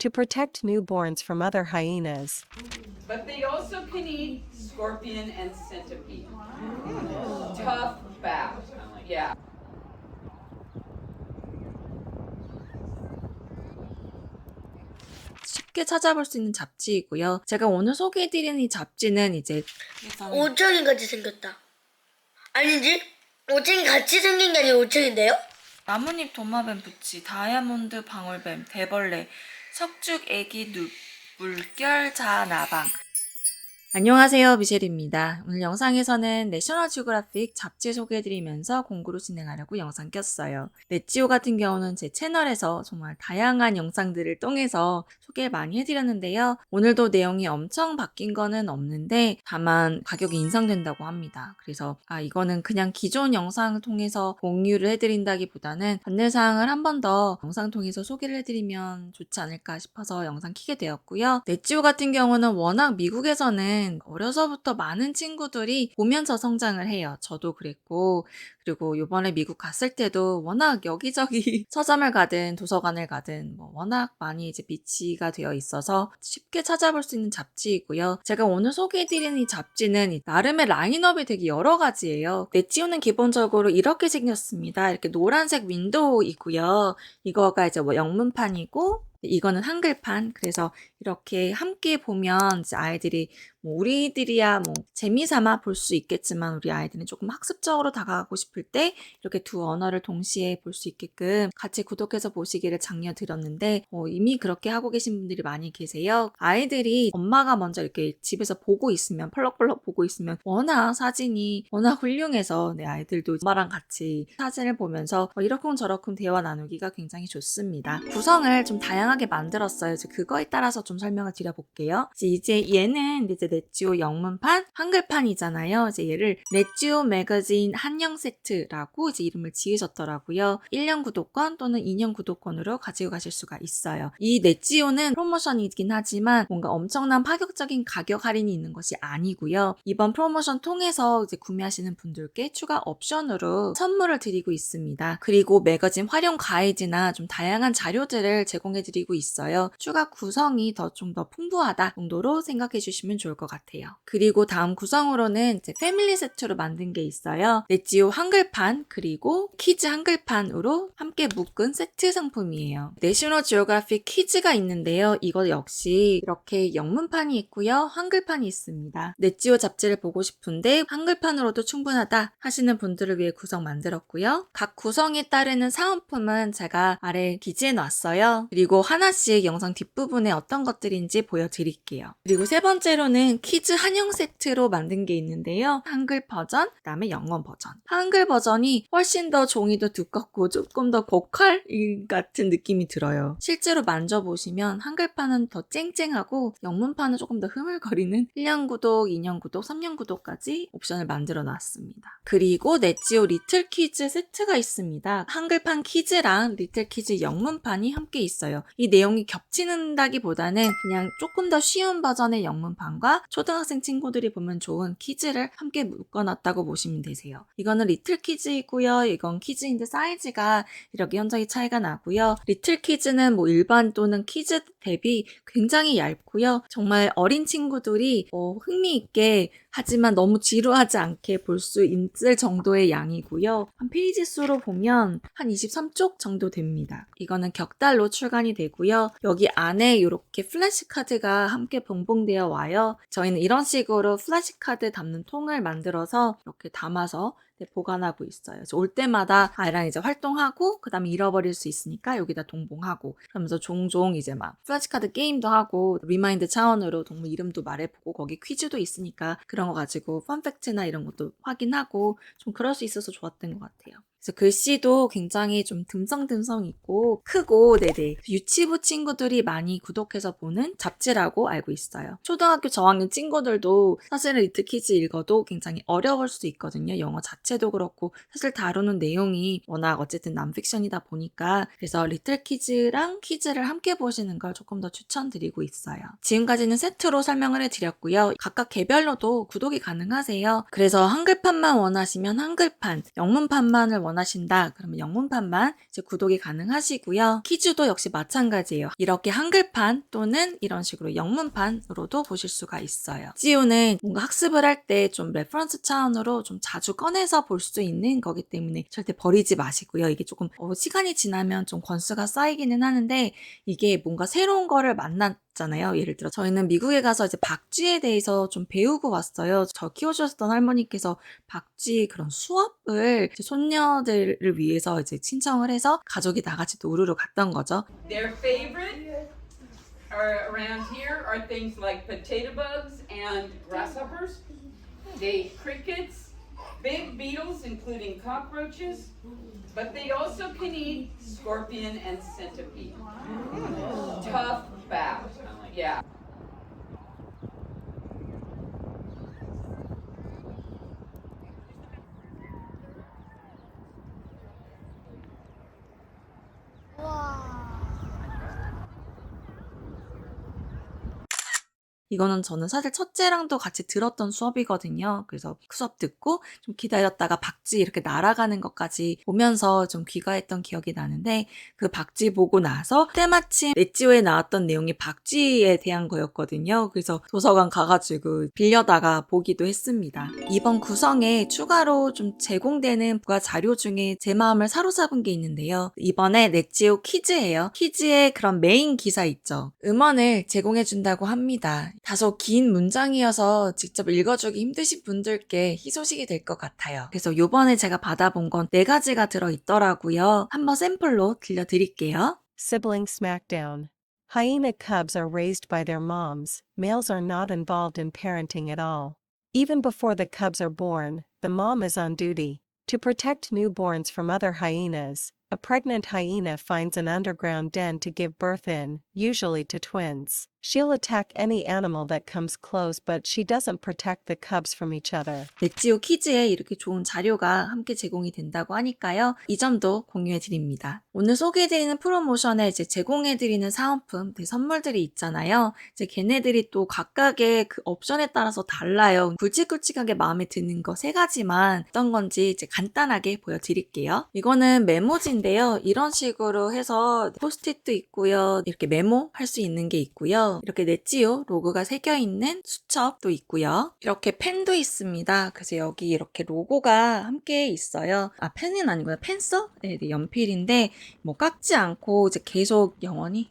to protect newborns from other hyenas. But they also can eat scorpion and centipede. Tough bat. Yeah. 쉽게 찾아볼 수 있는 잡지이고요. 제가 오늘 소개해드리는 이 잡지는 이제 오징이 같이 생겼다. 아니지? 오징이 같이 생긴 게 아니라 오징인데요? 나뭇잎 도마뱀 부치, 다이아몬드 방울뱀, 대벌레, 석죽 애기 누, 물결 자나방. 안녕하세요 미셸입니다. 오늘 영상에서는 내셔널 지오그래픽 잡지 소개해드리면서 공구로 진행하려고 영상 꼈어요. 넷지오 같은 경우는 제 채널에서 정말 다양한 영상들을 통해서 소개 많이 해드렸는데요. 오늘도 내용이 엄청 바뀐 거는 없는데 다만 가격이 인상된다고 합니다. 그래서 아 이거는 그냥 기존 영상을 통해서 공유를 해드린다기보다는 안내사항을 한 번 더 영상 통해서 소개를 해드리면 좋지 않을까 싶어서 영상 키게 되었고요. 넷지오 같은 경우는 워낙 미국에서는 어려서부터 많은 친구들이 보면서 성장을 해요. 저도 그랬고 그리고 요번에 미국 갔을 때도 워낙 여기저기 서점을 가든 도서관을 가든 뭐 워낙 많이 이제 비치가 되어 있어서 쉽게 찾아볼 수 있는 잡지이고요. 제가 오늘 소개해드리는 이 잡지는 이 나름의 라인업이 되게 여러 가지예요. 넷지오는 기본적으로 이렇게 생겼습니다. 이렇게 노란색 윈도우이고요. 이거가 이제 뭐 영문판이고 이거는 한글판. 그래서 이렇게 함께 보면 이제 아이들이 뭐 우리들이야 뭐 재미삼아 볼 수 있겠지만 우리 아이들은 조금 학습적으로 다가가고 싶을 때 이렇게 두 언어를 동시에 볼 수 있게끔 같이 구독해서 보시기를 장려 드렸는데 어, 이미 그렇게 하고 계신 분들이 많이 계세요. 아이들이 엄마가 먼저 이렇게 집에서 보고 있으면 펄럭펄럭 보고 있으면 워낙 사진이 워낙 훌륭해서 내 아이들도 엄마랑 같이 사진을 보면서 어, 이러쿵 저러쿵 대화 나누기가 굉장히 좋습니다. 구성을 좀 다양하게 만들었어요. 그거에 따라서 좀 설명을 드려볼게요. 이제, 얘는 이제 넷지오 영문판, 한글판이잖아요. 이제 얘를 넷지오 매거진 한영 세트라고 이제 이름을 지으셨더라고요. 1년 구독권 또는 2년 구독권으로 가지고 가실 수가 있어요. 이 넷지오는 프로모션이긴 하지만 뭔가 엄청난 파격적인 가격 할인이 있는 것이 아니고요. 이번 프로모션 통해서 이제 구매하시는 분들께 추가 옵션으로 선물을 드리고 있습니다. 그리고 매거진 활용 가이드나 좀 다양한 자료들을 제공해 드리고 있어요. 추가 구성이 더좀더 풍부하다 정도로 생각해 주시면 좋을 것 같아요. 그리고 다음 구성으로는 이제 패밀리 세트로 만든 게 있어요. 넷지오 한글판 그리고 키즈 한글판으로 함께 묶은 세트 상품이에요. 내셔널 지오그래픽 키즈가 있는데요. 이거 역시 이렇게 영문판이 있고요. 한글판이 있습니다. 넷지오 잡지를 보고 싶은데 한글판으로도 충분하다 하시는 분들을 위해 구성 만들었고요. 각 구성에 따르는 사은품은 제가 아래 기재해 놨어요. 그리고 하나씩 영상 뒷부분에 어떤 것 들인지 보여드릴게요. 그리고 세 번째로는 키즈 한영 세트로 만든 게 있는데요. 한글 버전, 그다음에 영어 버전. 한글 버전이 훨씬 더 종이도 두껍고 조금 더 고칼 같은 느낌이 들어요. 실제로 만져보시면 한글판은 더 쨍쨍하고 영문판은 조금 더 흐물거리는 1년 구독, 2년 구독, 3년 구독까지 옵션을 만들어 놨습니다. 그리고 넷지오 리틀 키즈 세트가 있습니다. 한글판 키즈랑 리틀 키즈 영문판이 함께 있어요. 이 내용이 겹치는다기보다는 그냥 조금 더 쉬운 버전의 영문판과 초등학생 친구들이 보면 좋은 키즈를 함께 묶어놨다고 보시면 되세요. 이거는 리틀 키즈이고요. 이건 키즈인데 사이즈가 이렇게 현저히 차이가 나고요. 리틀 키즈는 뭐 일반 또는 키즈 대비 굉장히 얇고요. 정말 어린 친구들이 어, 흥미있게 하지만 너무 지루하지 않게 볼 수 있을 정도의 양이고요. 한 페이지 수로 보면 한 23쪽 정도 됩니다. 이거는 격달로 출간이 되고요. 여기 안에 이렇게 플래시 카드가 함께 봉봉되어 와요. 저희는 이런 식으로 플래시 카드 담는 통을 만들어서 이렇게 담아서 네, 보관하고 있어요. 올 때마다 아이랑 이제 활동하고 그다음에 잃어버릴 수 있으니까 여기다 동봉하고 그러면서 종종 이제 막 플래시카드 게임도 하고 리마인드 차원으로 동물 이름도 말해보고 거기 퀴즈도 있으니까 그런 거 가지고 펀팩트나 이런 것도 확인하고 좀 그럴 수 있어서 좋았던 것 같아요. 그래서 글씨도 굉장히 좀 듬성듬성 있고 크고 네네 유치부 친구들이 많이 구독해서 보는 잡지라고 알고 있어요. 초등학교 저학년 친구들도 사실은 리트 키즈 읽어도 굉장히 어려울 수 있거든요. 영어 자체도 그렇고 사실 다루는 내용이 워낙 어쨌든 남픽션이다 보니까 그래서 리틀 키즈랑 키즈를 함께 보시는 걸 조금 더 추천드리고 있어요. 지금까지는 세트로 설명을 해드렸고요. 각각 개별로도 구독이 가능하세요. 그래서 한글판만 원하시면 한글판, 영문판만을 원하 신다. 그러면 영문판만 이제 구독이 가능하시고요. 퀴즈도 역시 마찬가지예요. 이렇게 한글판 또는 이런 식으로 영문판으로도 보실 수가 있어요. 지오는 뭔가 학습을 할 때 좀 레퍼런스 차원으로 좀 자주 꺼내서 볼 수 있는 거기 때문에 절대 버리지 마시고요. 이게 조금 어, 시간이 지나면 좀 권수가 쌓이기는 하는데 이게 뭔가 새로운 거를 만 났잖아요. 예를 들어 저희는 미국에 가서 이제 박쥐에 대해서 좀 배우고 왔어요. 저 키워주셨던 할머니께서 박쥐 그런 수업을 손녀들을 위해서 이제 신청을 해서 가족이 다 같이 노르러 갔던 거죠. Their favorite are around here are things like potato bugs and grasshoppers. They crickets, big beetles, including cockroaches, but they also can eat scorpion and centipede. Tough bat. Yeah. 이거는 저는 사실 첫째랑도 같이 들었던 수업이거든요. 그래서 그 수업 듣고 좀 기다렸다가 박쥐 이렇게 날아가는 것까지 보면서 좀 귀가했던 기억이 나는데 그 박쥐 보고 나서 때마침 넷지오에 나왔던 내용이 박쥐에 대한 거였거든요. 그래서 도서관 가가지고 빌려다가 보기도 했습니다. 이번 구성에 추가로 좀 제공되는 부가 자료 중에 제 마음을 사로잡은 게 있는데요. 이번에 넷지오 퀴즈예요. 퀴즈의 그런 메인 기사 있죠. 음원을 제공해준다고 합니다. 다소 긴 문장이어서 직접 읽어주기 힘드신 분들께 희소식이 될 것 같아요. 그래서 요번에 제가 받아본 건 네 가지가 들어있더라고요. 한번 샘플로 들려드릴게요. Sibling smackdown. Hyena cubs are raised by their moms. Males are not involved in parenting at all. Even before the cubs are born, the mom is on duty. To protect newborns from other hyenas, A pregnant hyena finds an underground den to give birth in, usually to twins. She'll attack any animal that comes close, but she doesn't protect the cubs from each other. 넷지오 퀴즈에 이렇게 좋은 자료가 함께 제공이 된다고 하니까요. 이 점도 공유해 드립니다. 오늘 소개해 드리는 프로모션에 이제 제공해 드리는 사은품, 네, 선물들이 있잖아요. 이제 걔네들이 또 각각의 그 옵션에 따라서 달라요. 굵직굵직하게 마음에 드는 거 세 가지만 어떤 건지 이제 간단하게 보여 드릴게요. 이거는 메모지 인데요. 이런 식으로 해서 포스트잇도 있고요. 이렇게 메모할 수 있는 게 있고요. 이렇게 넷지오 로고가 새겨 있는 수첩도 있고요. 이렇게 펜도 있습니다. 그래서 여기 이렇게 로고가 함께 있어요. 아 펜은 아니고요. 펜서? 네, 네, 연필인데 뭐 깎지 않고 이제 계속 영원히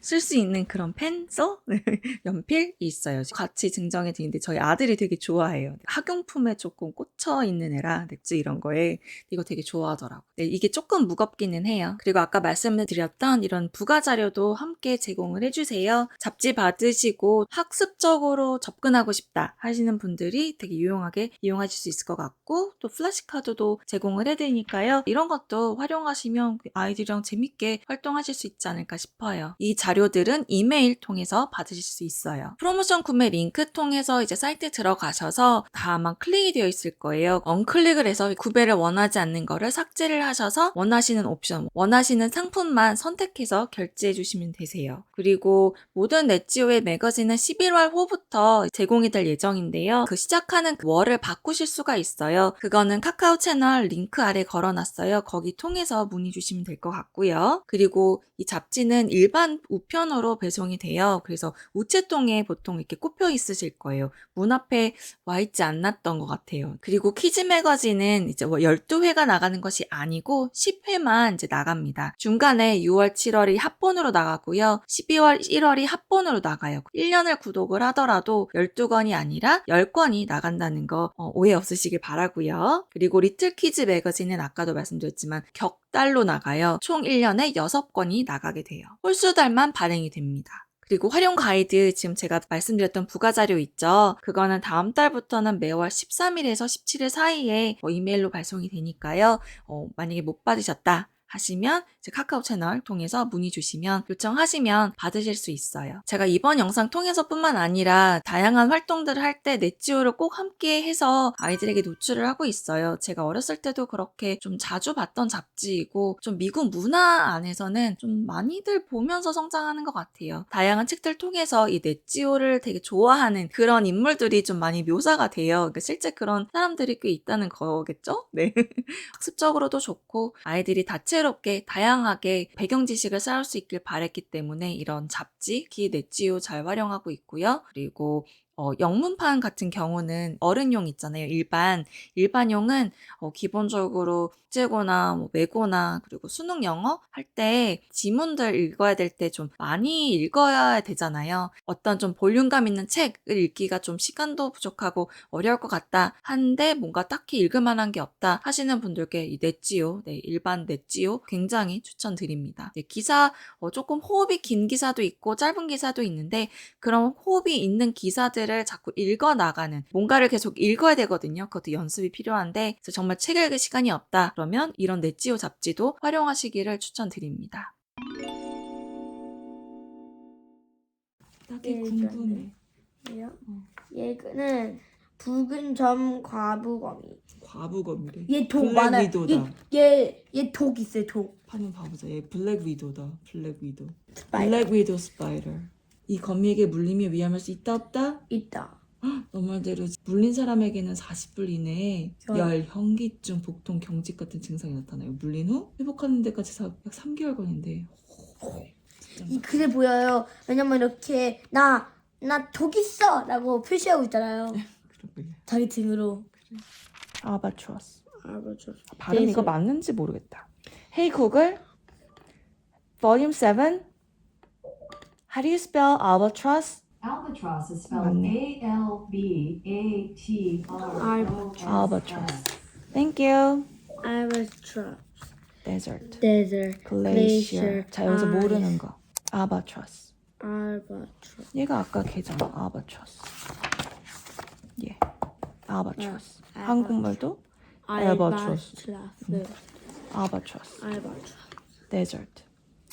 쓸 수 있는 그런 펜서 연필이 있어요. 같이 증정해 드리는데 저희 아들이 되게 좋아해요. 학용품에 조금 꽂혀 있는 애라 넷지 이런 거에 이거 되게 좋아하더라고. 네, 이게 조금 무겁기는 해요. 그리고 아까 말씀드렸던 이런 부가 자료도 함께 제공을 해주세요. 잡지 받으시고 학습적으로 접근하고 싶다 하시는 분들이 되게 유용하게 이용하실 수 있을 것 같고 또 플래시 카드도 제공을 해드리니까요. 이런 것도 활용하시면 아이들이랑 재밌게 활동하실 수 있지 않을까 싶어요. 이 자료들은 이메일 통해서 받으실 수 있어요. 프로모션 구매 링크 통해서 이제 사이트에 들어가셔서 다 아마 클릭이 되어 있을 거예요. 언클릭을 해서 구매를 원하지 않는 거를 삭제를 하셔서 원하시는 옵션, 원하시는 상품만 선택해서 결제해 주시면 되세요. 그리고 모든 넷지오의 매거진은 11월 호부터 제공이 될 예정인데요. 그 시작하는 그 월을 바꾸실 수가 있어요. 그거는 카카오 채널 링크 아래 걸어놨어요. 거기 통해서 문의 주시면 될 것 같고요. 그리고 이 잡지는 일반 우편으로 배송이 돼요. 그래서 우체통에 보통 이렇게 꼽혀 있으실 거예요. 문 앞에 와 있지 않았던 것 같아요. 그리고 퀴즈 매거진은 이제 뭐 12회가 나가는 것이 아니고 10회만 이제 나갑니다. 중간에 6월, 7월이 합본으로 나가고요. 12월, 1월이 합본으로 나가요. 1년을 구독을 하더라도 12권이 아니라 10권이 나간다는 거 어, 오해 없으시길 바라고요. 그리고 리틀 퀴즈 매거진은 아까도 말씀드렸지만 격달로 나가요. 총 1년에 6권이 나가게 돼요. 홀수달만 발행이 됩니다. 그리고 활용 가이드 지금 제가 말씀드렸던 부가 자료 있죠. 그거는 다음 달부터는 매월 13일에서 17일 사이에 뭐 이메일로 발송이 되니까요. 어, 만약에 못 받으셨다 하시면 제 카카오 채널 통해서 문의 주시면 요청하시면 받으실 수 있어요. 제가 이번 영상 통해서뿐만 아니라 다양한 활동들을 할 때 넷지오를 꼭 함께 해서 아이들에게 노출을 하고 있어요. 제가 어렸을 때도 그렇게 좀 자주 봤던 잡지이고 좀 미국 문화 안에서는 좀 많이들 보면서 성장하는 것 같아요. 다양한 책들 통해서 이 넷지오를 되게 좋아하는 그런 인물들이 좀 많이 묘사가 돼요. 그러니까 실제 그런 사람들이 꽤 있다는 거겠죠? 네. 학습적으로도 좋고 아이들이 다채롭게 다양 하게 배경 지식을 쌓을 수 있길 바랬기 때문에 이런 잡지, 기 넷지오 잘 활용하고 있고요. 그리고 어, 영문판 같은 경우는 어른용 있잖아요. 일반 일반용은 어, 기본적으로 국제고나 뭐 외고나 그리고 수능 영어 할 때 지문들 읽어야 될 때 좀 많이 읽어야 되잖아요. 어떤 좀 볼륨감 있는 책을 읽기가 좀 시간도 부족하고 어려울 것 같다 한데 뭔가 딱히 읽을 만한 게 없다 하시는 분들께 이 넷지오, 네, 일반 넷지오 굉장히 추천드립니다. 네, 기사 어, 조금 호흡이 긴 기사도 있고 짧은 기사도 있는데 그런 호흡이 있는 기사들을 자꾸 읽어 나가는 뭔가를 계속 읽어야 되거든요. 그것도 연습이 필요한데 그래서 정말 책 읽을 시간이 없다 그러면 이런 넷지오 잡지도 활용하시기를 추천드립니다. 되게 궁금해. 얘요? 얘는 붉은 점 과부거미. 과부검이래. 얘독 블랙 많아요. 위도다. 얘얘 독. 한번 봐보자. 얘 블랙 위도다. 블랙 위도. 블랙 위도 스파이더. 이 거미에게 물림이 위험할 수 있다 없다? 있다. 너 말대로 물린 사람에게는 40분 이내에 열. 열, 현기증, 복통, 경직 같은 증상이 나타나요. 물린 후 회복하는 데까지 사- 약 3개월 걸린대. 이 그래 보여요. 왜냐면 이렇게 나나독 있어 라고 표시하고 있잖아요. 그러게. 자기 등으로. 아바트로스. 알바트로. 발음 이거 맞는지 모르겠다. Hey Google, Volume 7. How do you spell albatross? Albatross is spelled. A L B A T R O S. Albatross. Thank you. 알바트로. Desert. 데저트. Glacier. 자 여기서 아, 모르는 거. Albatross. 알바트로. 얘가 아까 걔잖아. Albatross. 예. Albatross. 아, 한국말도 알바트로스. 알바트로스. Albatross. 알바트로스. Desert.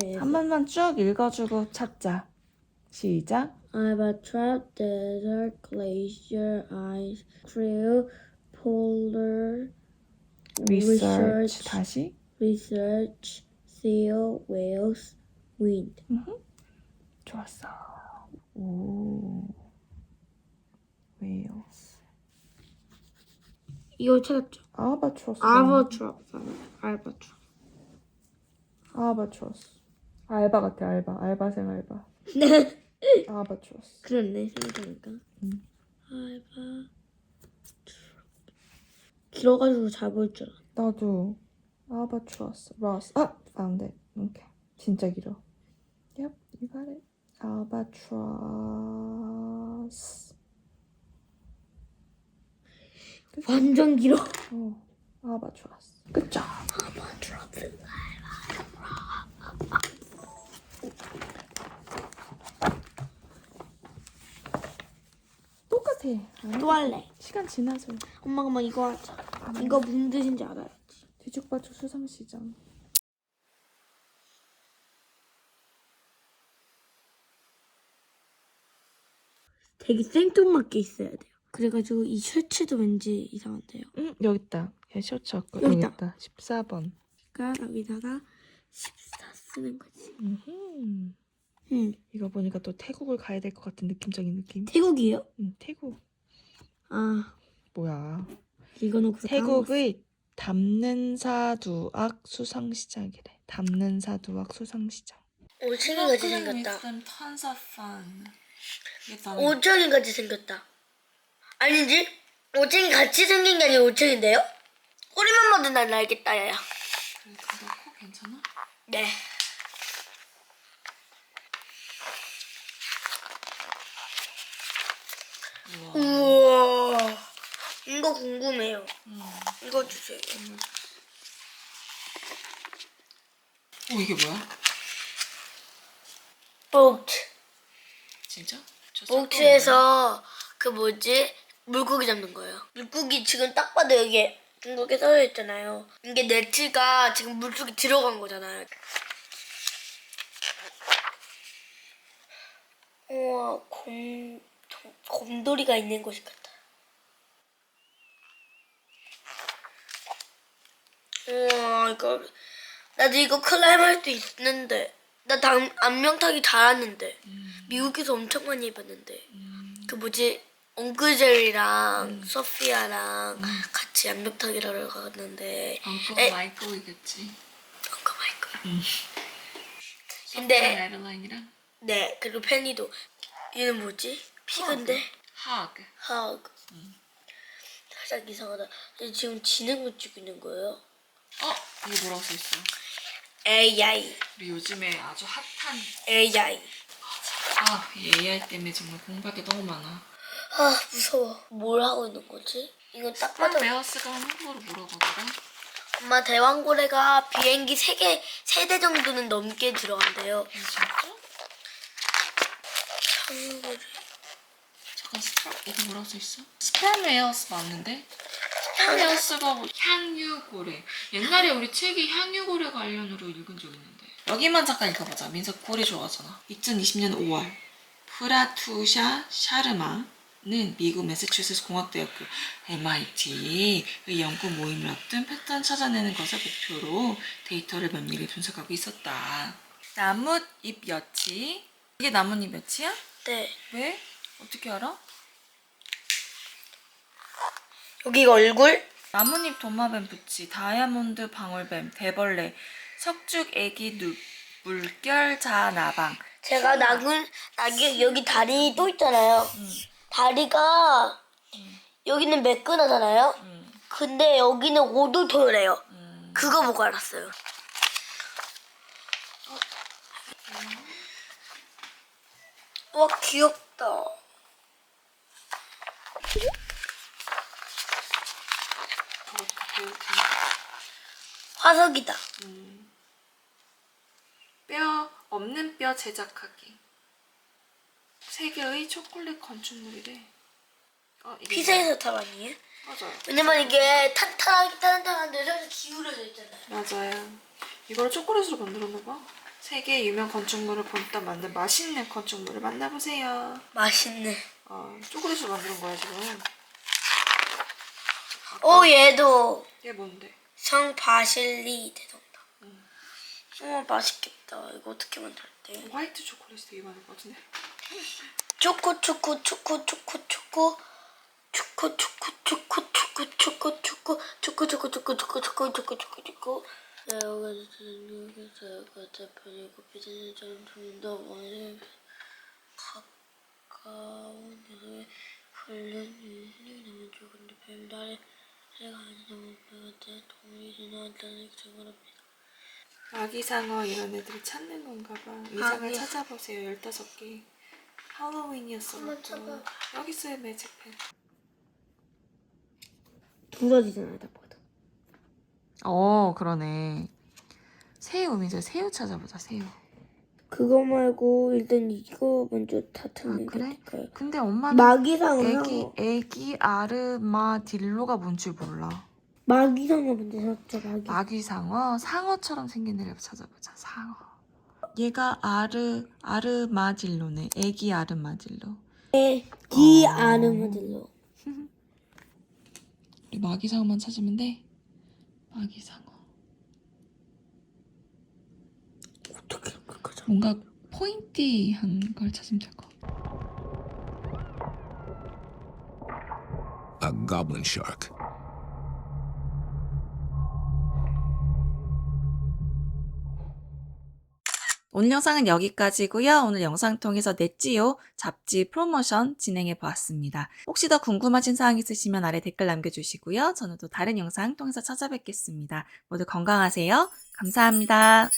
네. 한 번만 쭉 읽어주고 찾자. 시작. Albatross, desert, glacier, ice, crew, polar, Research. 다시. research, seal, whales, wind. 좋았어. 오. 왜요? 이거 찾았죠? 알바트로스. 알바 같아 알바. 알바생 알바. 네. 알바트로스. 그렇네 생각하니까. 음. 알바. 길어가지고 잘 보일 줄 알아. 나도 알바트로스. 로스. 아, found it. 오케이. 진짜 길어. Yep, you got it. 완전 길어. 어. 그쵸? 알바트로스. 똑같아. 또 할래. 시간 지나서 엄마가 막 이거 하자. 이거 무슨 뜻인지 알아요. 뒤죽박죽 수상시장. 되게 생뚱맞게 있어야 돼요. 그래가지고 이 셔츠도 왠지 이상한데요. 응, 여기 있다. 얘 셔츠 아까 여기 여기 있다. 있다. 14번. 그러니까 여기다가 14 쓰는 거지. 음. 응. 이거 보니까 또 태국을 가야 될 것 같은 느낌적인 느낌. 태국이에요? 응, 태국. 아 뭐야? 이거는 그렇다. 태국의 담는사두악 수상시장이래. 담는사두악 수상시장. 오징이 같이 생겼다. fun. 오징이 같이 생겼다. 아니지? 오징이 같이 생긴 게 아니라 오징인데요? 꼬리만 봐도 난 알겠다 야야. 그거 괜찮아? 네. 우와. 이거 궁금해요. 이거 주세요. 오 이게 뭐야? 보트. 진짜? 저 보트에서 그 뭐지? 물고기 잡는 거예요. 물고기 지금 딱 봐도 여기 중국에 써져 있잖아요. 이게 네츠가 지금 물속에 들어간 거잖아요. 우와, 곰, 곰- 곰돌이가 있는 곳이 같다. 우와, 이거, 나도 이거 클라임 할 수 있는데. 나 당, 안명 타기 잘하는데. 미국에서 엄청 많이 해봤는데. 그 뭐지, 엉크젤이랑 소피아랑 같이 안명 타기를 하러 갔는데. 에. 마이클이겠지. 엉크 마이크. 근데 근데, 에르라인이랑 네, 그리고 팬이도. 얘는 뭐지? 피그인데? 하그. 하그. 살짝 이상하다. 근데 지금 진행을 찍고 있는 거예요? 어 이거 뭐라고 써 있어? AI. 우리 요즘에 아주 핫한 AI. 아, 이 AI 때문에 정말 공부할 게 너무 많아. 아, 무서워. 뭘 하고 있는 거지? 이건 딱 봐도 웨어스가 한국어로 물어보더라. 엄마 대왕고래가 비행기 3개, 3대 정도는 넘게 들어간대요. 진짜? 한국어를. 스파 이거 뭐라고 써 있어? 스팸 웨어스 맞는데? 스팸 웨어스가 뭐 향유고래. 옛날에 우리 책에 향유고래 관련으로 읽은 적 있는데. 여기만 잠깐 읽어보자. 민석 고래 좋아하잖아. 2020년 5월 프라투샤 샤르마는 미국 매사추세츠 공학대학교 MIT의 연구 모임을 앞둔 패턴 찾아내는 것을 목표로 데이터를 면밀히 분석하고 있었다. 나뭇잎 여치. 이게 나뭇잎 여치야? 네. 왜? 어떻게 알아? 여기가 얼굴? 나뭇잎 도마뱀 부치, 다이아몬드 방울뱀, 대벌레, 석죽 애기 눕, 물결 자나방. 제가 낙은, 낙이, 여기 다리 또 있잖아요. 다리가, 여기는 매끈하잖아요. 음, 근데 여기는 오돌토래요. 음. 그거 보고 알았어요. 와, 귀엽다. 화석이다. 뼈 없는 뼈 제작하기. 세계의 초콜릿 건축물이래. 어, 이게 피자에서 탑 아니에요? 뭐야? 맞아요. 왜냐면 이게 탄탄하게 탄탄한데 살짝 기울어져 있잖아요. 맞아요. 이걸 초콜릿으로 만들었나 봐. 세계 유명 건축물을 본따 만든 맛있는 건축물을 만나보세요. 맛있네. 어, 초콜릿으로 만든 거야 지금. 오, 얘도 얘 뭔데? 성 바실리 대성당. 어, 맛있겠다. 이거 어떻게 만들었대? 화이트 초콜릿이 되게 많을 것 같은데. 초코 초코 초코 초코 초코 초코 초코 초코 초코 초코 초코 초코 초코 초코 초코 초코 초코 초코 초코 대표이고 비즈니스처럼 좀더 멀리 가까운 데서의 훈련 유신이 너무 좋은데 별다른 해가 아니면 배한테 도움이 지나왔다는 생각합니다. 아기상어 이런 애들이 찾는 건가 봐. 아기야. 찾아보세요. 15개. 할로윈이었어. 한번 찾아. 여기 있어요, 매직펜. 부러지잖아, 다 봐도. 어, 그러네. 새우, 이제 새우 찾아보자, 새우. 그거 말고 일단 이거 먼저 다 틀는 아, 그래? 거니까요. 근데 엄마는 마기상어 애기, 애기 아르마딜로가 뭔 줄 몰라. 마기상어 먼저 찾자 마기. 마귀상어, 상어처럼 생긴 애를 찾아보자, 상어. 얘가 아르, 아르마딜로네. 애기 아르마딜로. 기 어. 아르마딜로. 우리 마귀상어만 찾으면 돼. 마귀상어. 어떻게 그거죠? 뭔가 포인티한 걸 찾으면 될 것 같아. a goblin shark. 오늘 영상은 여기까지고요. 오늘 영상 통해서 넷지요 잡지 프로모션 진행해 보았습니다. 혹시 더 궁금하신 사항 있으시면 아래 댓글 남겨주시고요. 저는 또 다른 영상 통해서 찾아뵙겠습니다. 모두 건강하세요. 감사합니다.